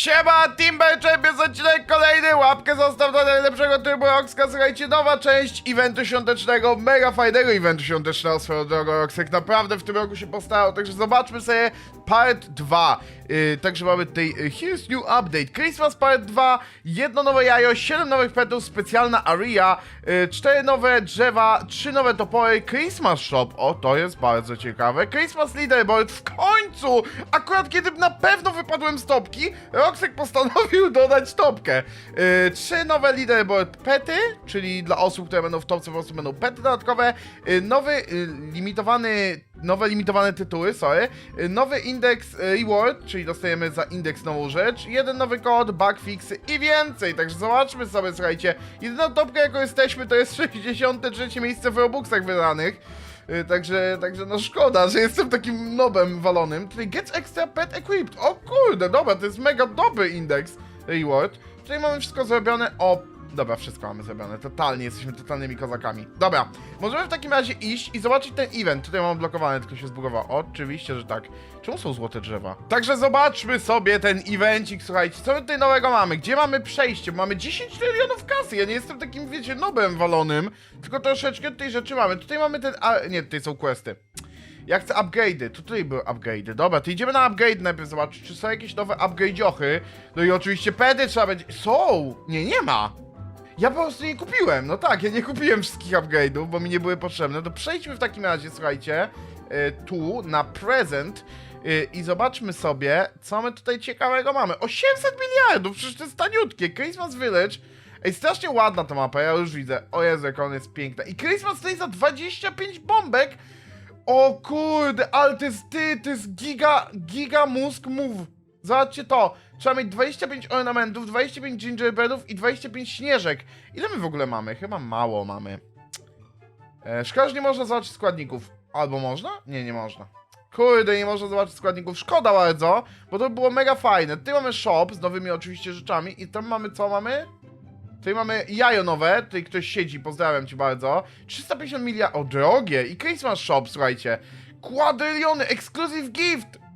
Siema, Timber Champions, odcinek kolejny, łapkę zostaw do najlepszego trybu Roxka, słuchajcie, nowa część eventu świątecznego, mega fajnego eventu świątecznego swoją drogą Roxek, naprawdę w tym roku się postarał, także zobaczmy sobie part 2, yy, także mamy tutaj yy, Here's New Update, Christmas Part 2, jedno nowe jajo, 7 nowych petów, specjalna area, yy, 4 nowe drzewa, 3 nowe topory, Christmas Shop, o to jest bardzo ciekawe, Christmas Leaderboard, w końcu, akurat kiedy na pewno wypadłem z topki, Roxek postanowił dodać topkę. Yy, trzy nowe leaderboard pety, czyli dla osób, które będą w topce po prostu będą pety dodatkowe. Yy, nowy yy, limitowany, nowe limitowane tytuły, sorry. Nowy indeks yy, reward, czyli dostajemy za indeks nową rzecz. Jeden nowy kod, bug fixy i więcej. Także zobaczmy sobie, słuchajcie. Jedyna topka, jaką jesteśmy, to jest 63 miejsce w Robuxach wydanych. Yy, Także, także no szkoda, że jestem takim nobem walonym. Tutaj Gets Extra Pet Equipped. O kurde, dobra, to jest mega dobry indeks reward. Tutaj mamy wszystko zrobione. O, dobra, wszystko mamy zrobione. Totalnie, jesteśmy totalnymi kozakami. Dobra, możemy w takim razie iść i zobaczyć ten event. Tutaj mam blokowany, tylko się zbugował. Oczywiście, że tak. Czemu są złote drzewa? Także zobaczmy sobie ten evencik, słuchajcie. Co my tutaj nowego mamy? Gdzie mamy przejście? Mamy 10 trylionów kasy. Ja nie jestem takim, wiecie, nobem walonym. Tylko troszeczkę tutaj rzeczy mamy. Tutaj mamy ten... A, nie, tutaj są questy. Ja chcę upgrade'y. Tutaj były upgrade'y. Dobra, to idziemy na upgrade najpierw zobaczyć, czy są jakieś nowe upgrade'iochy. No i oczywiście pedy trzeba będzie... Są! Nie, nie ma! Ja po prostu nie kupiłem. No tak, ja nie kupiłem wszystkich upgrade'ów, bo mi nie były potrzebne. To przejdźmy w takim razie, słuchajcie, y, tu na present y, i zobaczmy sobie, co my tutaj ciekawego mamy. 800 miliardów, przecież to jest taniutkie. Christmas Village. Ej, strasznie ładna ta mapa, ja już widzę. O Jezu, jak ona jest piękna. I Christmas tutaj za 25 bombek. O kurde, ale to jest ty, to jest giga, giga mózg move. Zobaczcie to. Trzeba mieć 25 ornamentów, 25 gingerbreadów i 25 śnieżek. Ile my w ogóle mamy? Chyba mało mamy. E, szkoda, że nie można zobaczyć składników. Albo można? Nie, nie można. Kurde, nie można zobaczyć składników. Szkoda bardzo, bo to by było mega fajne. Tutaj mamy shop z nowymi oczywiście rzeczami i tam mamy co mamy? Tutaj mamy jajo nowe, tutaj ktoś siedzi, pozdrawiam cię bardzo. 350 miliardów, o drogie, i Christmas Shop, słuchajcie. Kwadryliony, exclusive gift!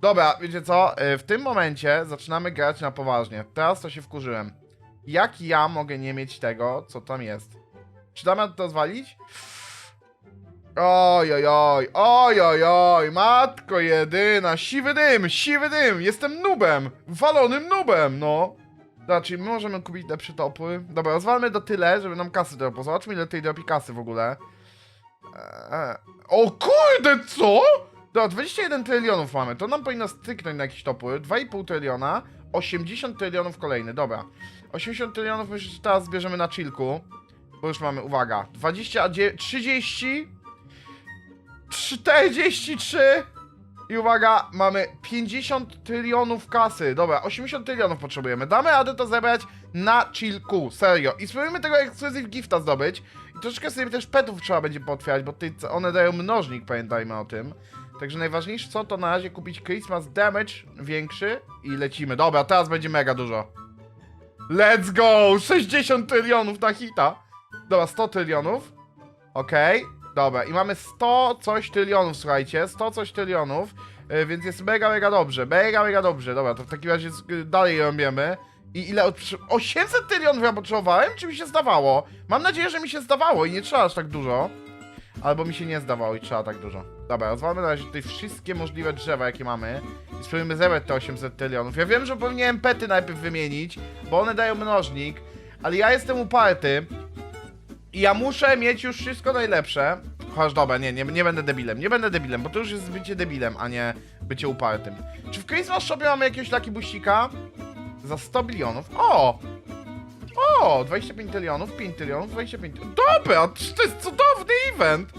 Dobra, wiecie co, y, w tym momencie zaczynamy grać na poważnie. Teraz to się wkurzyłem. Jak ja mogę nie mieć tego, co tam jest? Czy damy to zwalić? Oj, oj, oj, oj, oj, oj, matko jedyna, siwy dym, siwy dym, jestem nubem, walonym nubem, no. Czyli my możemy kupić lepsze topy. Dobra, rozwalmy do tyle, żeby nam kasy dropiło. Zobaczmy ile tej dropi kasy w ogóle. Eee, o kurde, co? Dobra, 21 trylionów mamy. To nam powinno styknąć na jakieś topy. 2,5 tryliona. 80 trylionów kolejny, dobra. 80 trylionów że teraz zbierzemy na chillku. Bo już mamy, uwaga, 20, a dzie- 30, 43 i uwaga, mamy 50 trylionów kasy. Dobra, 80 trylionów potrzebujemy. Damy radę to zebrać na chillku, serio. I spróbujmy tego exclusive gifta zdobyć. I troszeczkę sobie też petów trzeba będzie potwierdzić, bo one dają mnożnik, pamiętajmy o tym. Także najważniejsze co, to na razie kupić Christmas Damage większy i lecimy. Dobra, teraz będzie mega dużo. Let's go! 60 trylionów na hita. Dobra, 100 trylionów. Okej, dobra. I mamy 100 coś trylionów, słuchajcie. 100 coś trylionów. y, Więc jest mega, mega dobrze. Mega, mega dobrze. Dobra, to w takim razie dalej robimy. I ile od... 800 trylionów ja potrzebowałem? Czy mi się zdawało? Mam nadzieję, że mi się zdawało i nie trzeba aż tak dużo. Albo mi się nie zdawało i trzeba tak dużo. Dobra, rozwalmy na razie tutaj wszystkie możliwe drzewa, jakie mamy. I spróbujmy zebrać te 800 trylionów. Ja wiem, że powinienem pety najpierw wymienić, bo one dają mnożnik. Ale ja jestem uparty. I ja muszę mieć już wszystko najlepsze. Chociaż dobra, nie, nie, nie będę debilem. Nie będę debilem, bo to już jest bycie debilem, a nie bycie upartym. Czy w Christmas Shopie mamy jakiegoś taki buścika? Za 100 bilionów. O! O! 25 trylionów, 5 trylionów, 25. Dobra, to jest cudowny event!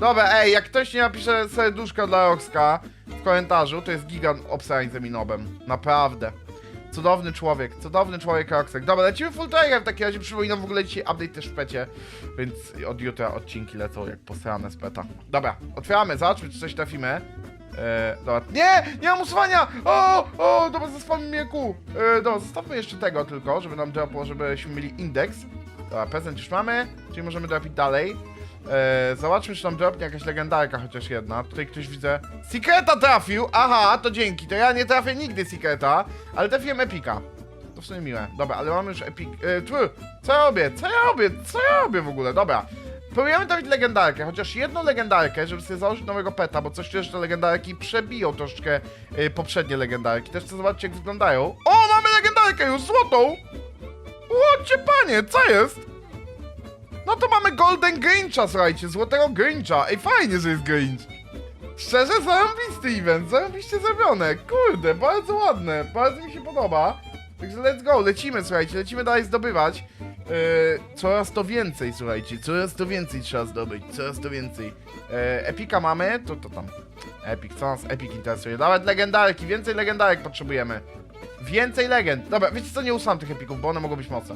Dobra, ej, jak ktoś nie napisze serduszka dla Roxka w komentarzu, to jest gigant obsrań ze minobem. Naprawdę. Cudowny człowiek, cudowny człowiek Roxek. Dobra, lecimy full trailer w takim razie. Przypominam w ogóle dzisiaj update też w pecie, więc od jutra odcinki lecą jak posrane z peta. Dobra, otwieramy, zobaczmy czy coś trafimy. Eee, dobra. Nie! Nie mam usuwania! O! O! Dobra, zostawmy mnie kół. Eee, dobra, zostawmy jeszcze tego tylko, żeby nam dropło, żebyśmy mieli indeks. Dobra, prezent już mamy, czyli możemy dropić dalej. E, zobaczmy, czy tam dropnie jakaś legendarka chociaż jedna. Tutaj ktoś widzę. Secreta trafił! Aha, to dzięki. To ja nie trafię nigdy Secreta, ale trafiłem Epika. To w sumie miłe. Dobra, ale mamy już Epic. E, co ja robię? Co ja robię? Co ja robię w ogóle? Dobra. Próbujemy trafić legendarkę, chociaż jedną legendarkę, żeby sobie założyć nowego peta, bo coś te legendarki przebiją troszeczkę e, poprzednie legendarki. Też chcę zobaczyć, jak wyglądają. O, mamy legendarkę już, złotą! Łocie panie, co jest? No to mamy Golden Grincha, słuchajcie, złotego Grincha. Ej, fajnie, że jest Grinch. Szczerze, zarąbisty event, zarobiście zrobione. Kurde, bardzo ładne, bardzo mi się podoba. Także let's go, lecimy, słuchajcie, lecimy dalej zdobywać. Yy, coraz to więcej, słuchajcie, coraz to więcej trzeba zdobyć, coraz to więcej. Yy, Epika mamy, to to tam. Epic, co nas Epic interesuje? Nawet legendarki, więcej legendarek potrzebujemy. Więcej legend. Dobra, wiecie co, nie usuwam tych epików, bo one mogą być mocne.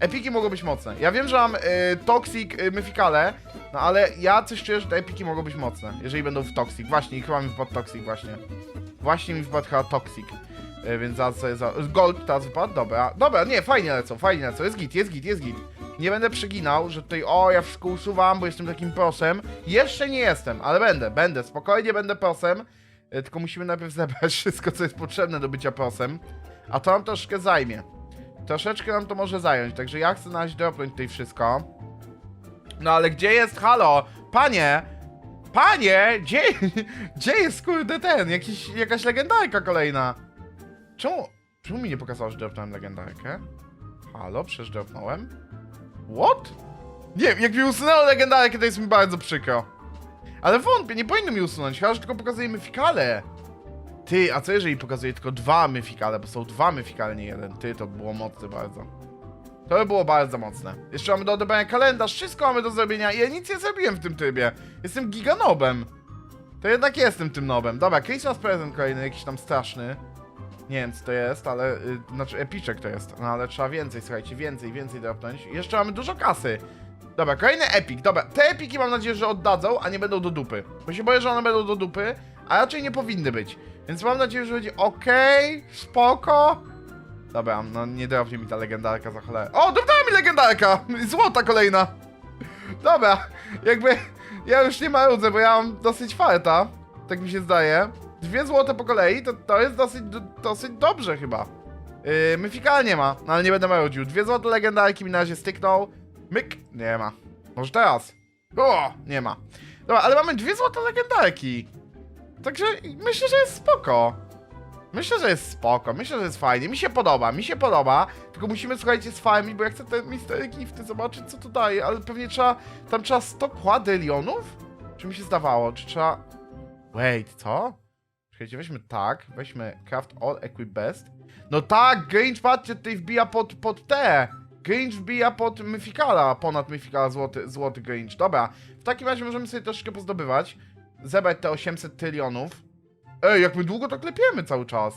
Epiki mogą być mocne. Ja wiem, że mam y, Toxic, y, Myfikale, no ale ja coś czuję, że te epiki mogą być mocne, jeżeli będą w Toxic. Właśnie, i chyba mi wpadł Toxic właśnie. Właśnie mi wpadł chyba Toxic. Y, więc zaraz sobie za... Gold teraz wypadł? Dobra. Dobra, nie, fajnie lecą, fajnie lecą. Jest git, jest git, jest git. Nie będę przeginał, że tutaj, o, ja wszystko usuwam, bo jestem takim prosem. Jeszcze nie jestem, ale będę, będę, spokojnie będę prosem. Y, Tylko musimy najpierw zebrać wszystko, co jest potrzebne do bycia prosem. A to nam troszkę zajmie. Troszeczkę nam to może zająć, także ja chcę na razie dropnąć tutaj wszystko. No ale gdzie jest, halo? Panie! Panie! Gdzie, gdzie jest kurde ten? Jakiś, jakaś legendarka kolejna. Czemu, czemu mi nie pokazało, że dropnąłem legendarkę? Halo, przecież dropnąłem? What? Nie wiem, jak mi usunęło legendarkę, to jest mi bardzo przykro. Ale wątpię, nie powinno mi usunąć, chyba, że tylko pokazuje myfikale. Ty, a co jeżeli pokazuje tylko dwa myfikale, bo są dwa myfikale, nie jeden. Ty, to było mocne bardzo. To by było bardzo mocne. Jeszcze mamy do odebrania kalendarz, wszystko mamy do zrobienia i ja nic nie zrobiłem w tym trybie. Jestem giganobem. To jednak jestem tym nobem. Dobra, Christmas present kolejny, jakiś tam straszny. Nie wiem co to jest, ale... Y, znaczy epiczek to jest. No ale trzeba więcej, słuchajcie, więcej, więcej dropnąć. Jeszcze mamy dużo kasy. Dobra, kolejny epik. Dobra, te epiki mam nadzieję, że oddadzą, a nie będą do dupy. Bo się boję, że one będą do dupy, a raczej nie powinny być. Więc mam nadzieję, że będzie okej, spoko. Dobra, no nie drobnie mi ta legendarka za cholerę. O, dodała mi legendarka! Złota kolejna! Dobra, jakby ja już nie marudzę, bo ja mam dosyć farta, tak mi się zdaje. Dwie złote po kolei, to, to jest dosyć, do, dosyć dobrze chyba. Yy, Myfikala nie ma, no ale nie będę marudził. Dwie złote legendarki mi na razie styknął. Myk, nie ma. Może teraz. O, nie ma. Dobra, ale mamy dwie złote legendarki. Także myślę, że jest spoko. Myślę, że jest spoko, myślę, że jest fajnie. Mi się podoba, mi się podoba. Tylko musimy, słuchajcie, sfarmić, bo ja chcę te mistery gifty zobaczyć, co to daje. Ale pewnie trzeba, tam trzeba 100 kwadylionów? Czy mi się zdawało? Czy trzeba... Wait, co? Czekajcie, weźmy tak, weźmy craft all equip best. No tak, Grinch, patrzcie, tutaj wbija pod, pod te. Grinch wbija pod Myfikala, ponad Myfikala złoty, złoty Grinch. Dobra, w takim razie możemy sobie troszeczkę pozdobywać. Zebrać te 800 trylionów. Ej, jak my długo to klepiemy cały czas.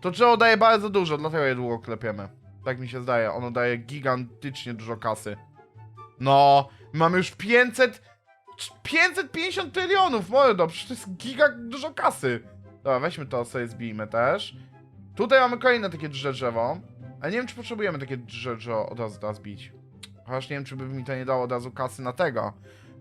To drzewo daje bardzo dużo, dlatego je długo klepiemy. Tak mi się zdaje, ono daje gigantycznie dużo kasy. No, mamy już 500... 550 trylionów, mordo, przecież to jest giga dużo kasy. Dobra, weźmy to, sobie zbijmy też. Tutaj mamy kolejne takie drze drzewo. Ale nie wiem, czy potrzebujemy takie drze drzewo od razu teraz bić. Chociaż nie wiem, czy by mi to nie dało od razu kasy na tego.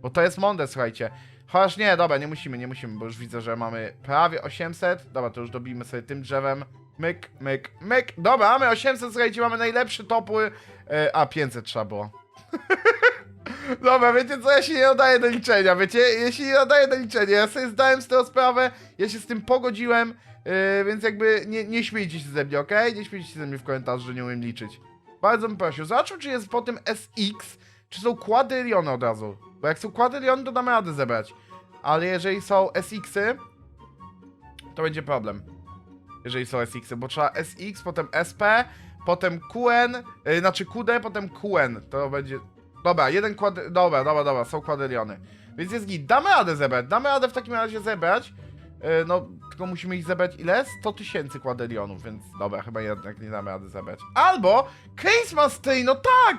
Bo to jest mądre, słuchajcie. Chociaż nie, dobra, nie musimy, nie musimy, bo już widzę, że mamy prawie 800. Dobra, to już dobijmy sobie tym drzewem. Myk, myk, myk. Dobra, mamy 800, słuchajcie, mamy najlepszy topły. E, a, 500 trzeba było. Dobra, wiecie co, ja się nie oddaję do liczenia, wiecie? Ja się nie oddaję do liczenia, ja sobie zdałem z tego sprawę, ja się z tym pogodziłem, yy, więc jakby nie, nie śmiejcie się ze mnie, okej? Nie śmiejcie się ze mnie w komentarzu, że nie umiem liczyć. Bardzo bym prosił, zobaczmy czy jest po tym SX, czy są kwadryliony od razu. Bo jak są kwadryliony, to damy radę zebrać. Ale jeżeli są SX-y, to będzie problem. Jeżeli są SX-y, bo trzeba SX, potem SP, potem QN, yy, znaczy QD, potem QN. To będzie... Dobra, jeden kład... Dobra, dobra, dobra, są kwadryliony. Więc jest git. Damy radę zebrać. Damy radę w takim razie zebrać. Yy, no, tylko musimy ich zebrać ile? 100 tysięcy kwadrylionów, więc dobra, chyba jednak nie damy rady zebrać. Albo Christmas Tree, no tak!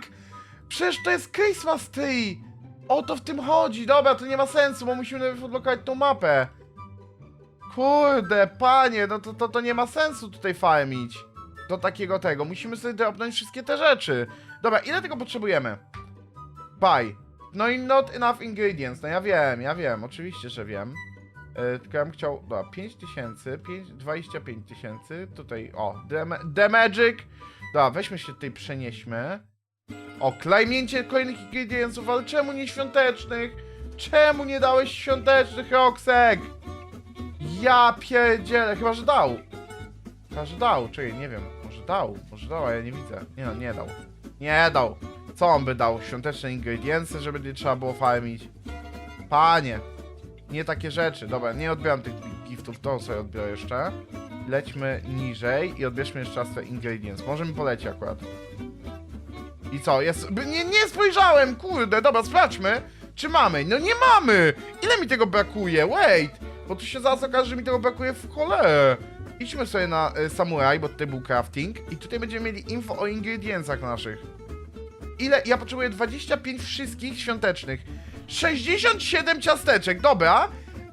Przecież to jest Christmas Tree! O to w tym chodzi. Dobra, to nie ma sensu, bo musimy najpierw odblokować tą mapę. Kurde, panie, no to, to, to nie ma sensu tutaj farmić. Do takiego tego. Musimy sobie dropnąć wszystkie te rzeczy. Dobra, ile tego potrzebujemy? Buy. No i not enough ingredients, no ja wiem, ja wiem, oczywiście, że wiem. E, tylko ja bym chciał, dobra, 5000, 5, 25 tysięcy, tutaj, o, the, ma- the magic. Dobra, weźmy się tutaj, przenieśmy. O, klejmięcie kolejnych ingredientsów, ale czemu nie świątecznych? Czemu nie dałeś świątecznych, Roxek? Ja pierdzielę, chyba, że dał. Chyba, że dał, czekaj, nie wiem, może dał, może dał, a ja nie widzę. Nie no, nie dał. Nie dał. Co on by dał? Świąteczne ingredientsy, żeby nie trzeba było farmić? Panie, nie takie rzeczy. Dobra, nie odbieram tych giftów, to sobie odbiorę jeszcze. Lećmy niżej i odbierzmy jeszcze raz te ingredients. Może mi poleci akurat. I co? Jest... Nie, nie spojrzałem, kurde, dobra, sprawdźmy, czy mamy. No nie mamy! Ile mi tego brakuje? Wait! Bo tu się zaraz okaże, że mi tego brakuje w cholerę. Idźmy sobie na y, Samurai, bo tutaj był crafting i tutaj będziemy mieli info o ingredientsach naszych. Ile? Ja potrzebuję 25 wszystkich świątecznych. 67 ciasteczek, dobra.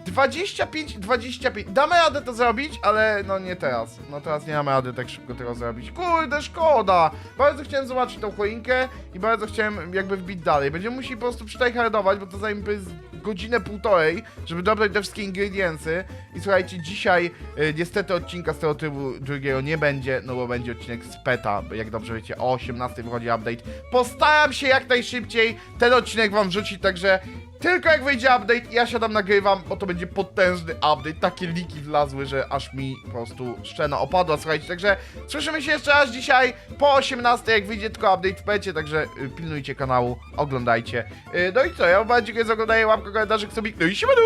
25, 25. Damy radę to zrobić, ale no nie teraz. No teraz nie mamy rady tak szybko tego zrobić. Kurde, szkoda. Bardzo chciałem zobaczyć tą choinkę i bardzo chciałem jakby wbić dalej. Będziemy musieli po prostu przytajhardować, bo to zajmie godzinę, półtorej, żeby dobrać te wszystkie ingredientsy. I słuchajcie, dzisiaj y, niestety odcinka z tego trybu drugiego nie będzie, no bo będzie odcinek z PETA, bo jak dobrze wiecie, o 18 wychodzi update. Postaram się jak najszybciej ten odcinek wam wrzucić, także tylko jak wyjdzie update, ja siadam, nagrywam, bo to będzie potężny update. Takie liki wlazły, że aż mi po prostu szczena opadła, słuchajcie. Także słyszymy się jeszcze raz dzisiaj po 18, jak wyjdzie tylko update w pecie, także y, pilnujcie kanału, oglądajcie. Y, no i co, ja wam dziękuję za oglądanie, łapkę, komentarzyk, sobie, no i siemanu!